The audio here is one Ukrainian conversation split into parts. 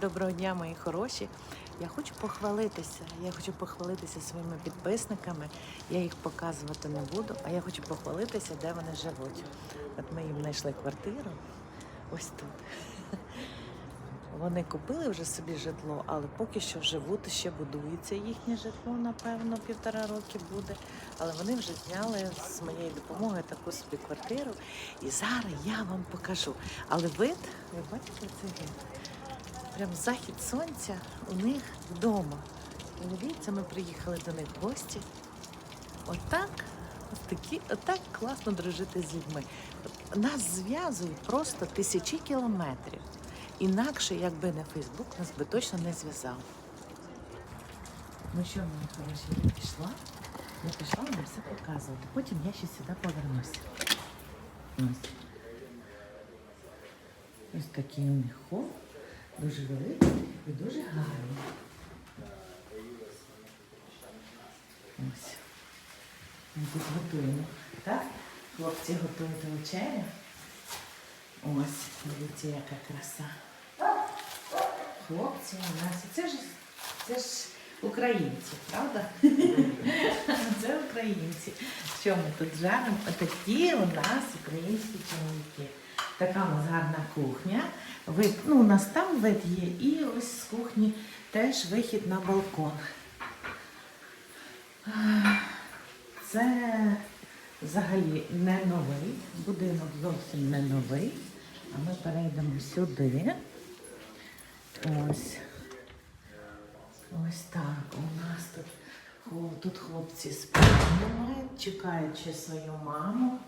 Доброго дня, мої хороші. Я хочу похвалитися. Я хочу похвалитися своїми підписниками. Я їх показувати не буду, а я хочу похвалитися, де вони живуть. От ми їм знайшли квартиру. Ось тут. Вони купили вже собі житло, але поки що живуть, ще будується їхнє житло, напевно, півтора роки буде. Але вони вже зняли з моєю допомогою таку собі квартиру. І зараз я вам покажу. Але вид, ви бачите цей вид? Прям захід сонця у них вдома. Уявіть, це ми приїхали до них в гості. Отак, ось такі, отак класно дружити з людьми. Нас зв'язують просто тисячі кілометрів. Інакше, якби не Фейсбук, нас би точно не зв'язав. Ну що, мої хороші, я пішла. Я пішла вам все показувати. Потім я ще сюди повернуся. Ось. Ось такий у них хол. Дуже великий і дуже гарний. Ось. Ми тут готуємо. Так? Хлопці готують вечерю. Ось, дивіться, яка краса. Хлопці у нас. Це ж, це ж українці, правда? Це українці. Що ми тут жаримо? Отакі у нас українські чоловіки. Така у нас гарна кухня. Вид, ну, у нас там вид є, і ось з кухні теж вихід на балкон. Це взагалі не новий, будинок зовсім не новий. А ми перейдемо сюди. Ось. Ось так. У нас тут, хлоп- тут хлопці чекають ще свою маму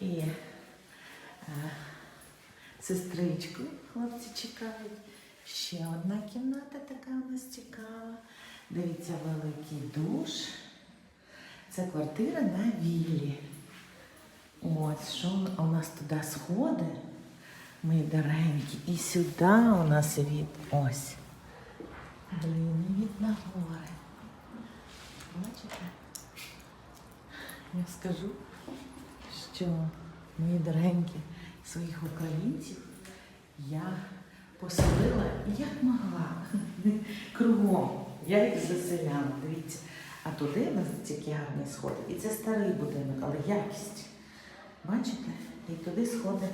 і е, сестричку хлопці чекають. Ще одна кімната така у нас цікава. Дивіться, великий душ. Це квартира на віллі. Ось, що у нас туди сходи. Мої доренькі. І сюди у нас від ось. Блін, від на гори. Бачите? Я скажу, що мої доренькі своїх українців я поселила як могла. Кругом. Я їх заселяла. Дивіться. А туди у нас такі гарні сходи. І це старий будинок, але якість. Бачите? І туди сходи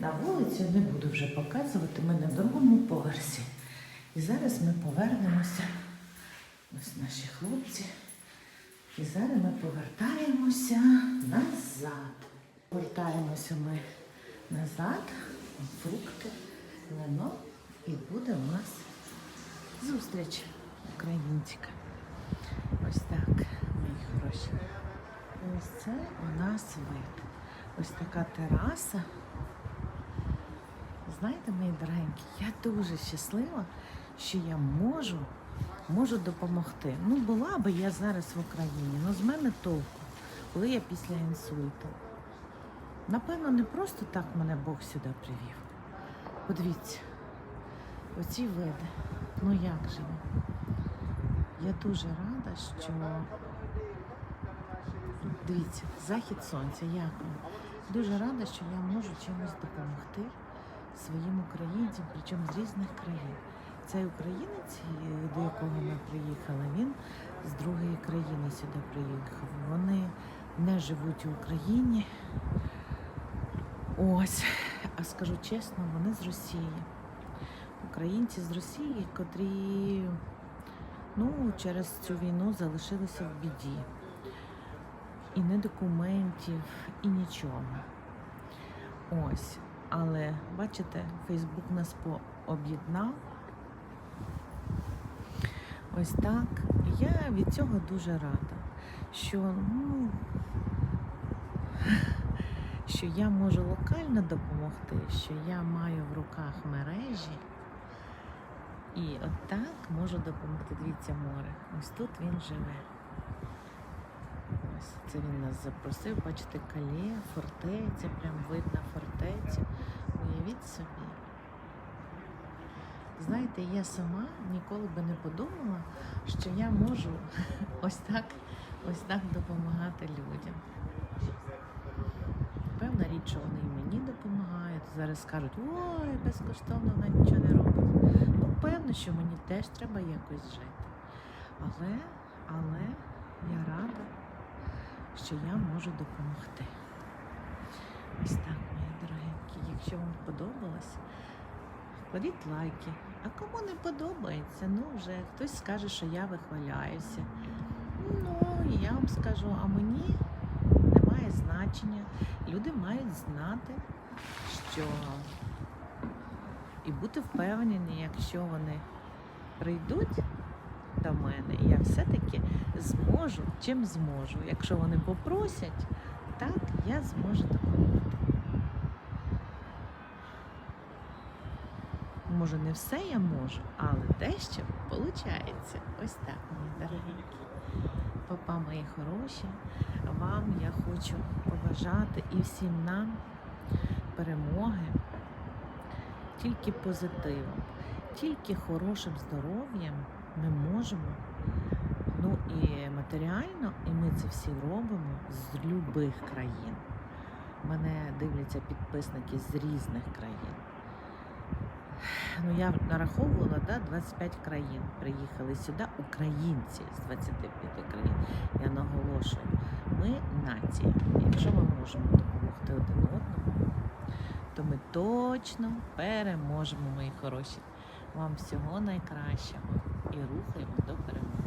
на вулицю не буду вже показувати. Ми на другому поверсі. І зараз ми повернемося. Ось наші хлопці. І зараз ми повертаємося назад. Повертаємося ми назад, фрукти, вино, і буде у нас зустріч українська. Ось так, мої хороші. Ось це у нас вид. Ось така тераса. Знаєте, мої дорогенькі, я дуже щаслива, що я можу, можу допомогти. Ну, була би я зараз в Україні, ну з мене толку, коли я після інсульту. Напевно, не просто так мене Бог сюди привів. Подивіться, оці види. Ну як же? Я дуже рада, що дивіться, захід сонця, як вам? Дуже рада, що я можу чимось допомогти своїм українцям, причому з різних країн. Цей українець, до якого ми приїхали, він з другої країни сюди приїхав. Вони не живуть у Україні. Ось, а скажу чесно, вони з Росії. Українці з Росії, котрі ну, через цю війну залишилися в біді. І не документів, і нічого. Ось. Але бачите, Фейсбук нас пооб'єднав. Ось так. Я від цього дуже рада, що, ну, що я можу локально допомогти, що я маю в руках мережі. І отак можу допомогти. Дивіться море. Ось тут він живе. Ось це він нас запросив. Бачите, калє, фортеця, прям видно фортецю. Уявіть собі. Знаєте, я сама ніколи би не подумала, що я можу ось так, ось так допомагати людям. Що вони і мені допомагають. Зараз скажуть, ой, безкоштовно вона нічого не робить. Ну, певна що мені теж треба якось жити. Але, але я рада, що я можу допомогти. Ось так, мої дорогенькі. Якщо вам сподобалось, кладіть лайки. А кому не подобається, ну вже хтось скаже, що я вихваляюся. Ну, я вам скажу, а мені значення. Люди мають знати, що і бути впевнені, якщо вони прийдуть до мене, я все-таки зможу, чим зможу. Якщо вони попросять, так я зможу допомогти. Може, не все я можу, але дещо виходить. Ось так, мої дорогенькі. Папа, мої хороші, вам я хочу побажати і всім нам перемоги, тільки позитивом, тільки хорошим здоров'ям ми можемо. Ну і матеріально, і ми це всі робимо з любих країн. Мене дивляться підписники з різних країн. Ну, я нараховувала, да, 25 країн приїхали сюди, українці з 25 країн. Я наголошую, ми нація. Якщо ми можемо допомогти один одному, то ми точно переможемо, мої хороші. Вам всього найкращого і рухаємо до перемоги.